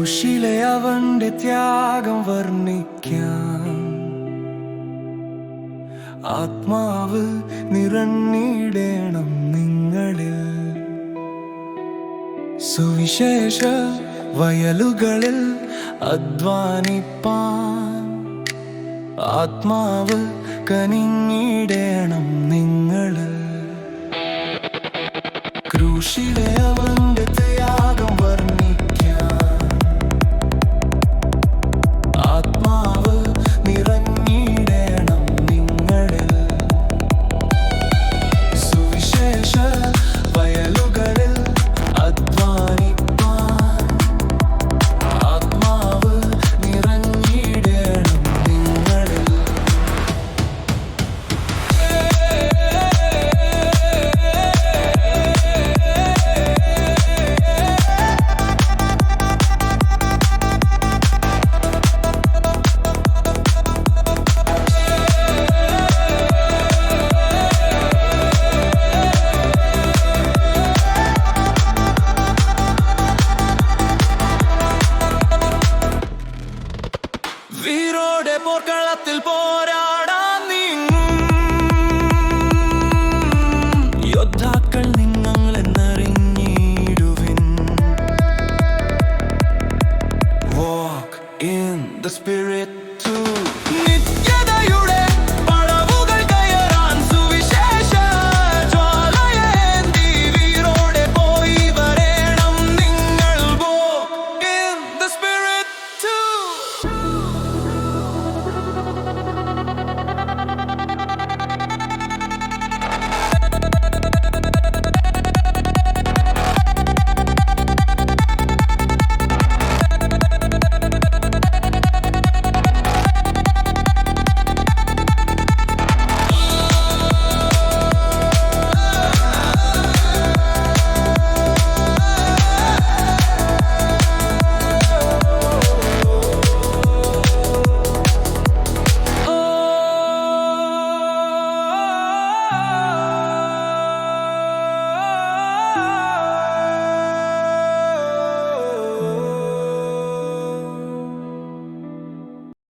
ക്രൂശിലെ അവന്റെ ത്യാഗം വർണിക്കാം. ആത്മാവ് നിറഞ്ഞിടേണം നിങ്ങളിൽ. സുവിശേഷ വയലുകളിൽ അധ്വാനിപ്പാൻ. ആത്മാവ് കനിഞ്ഞിടേണം Walk in the spirit to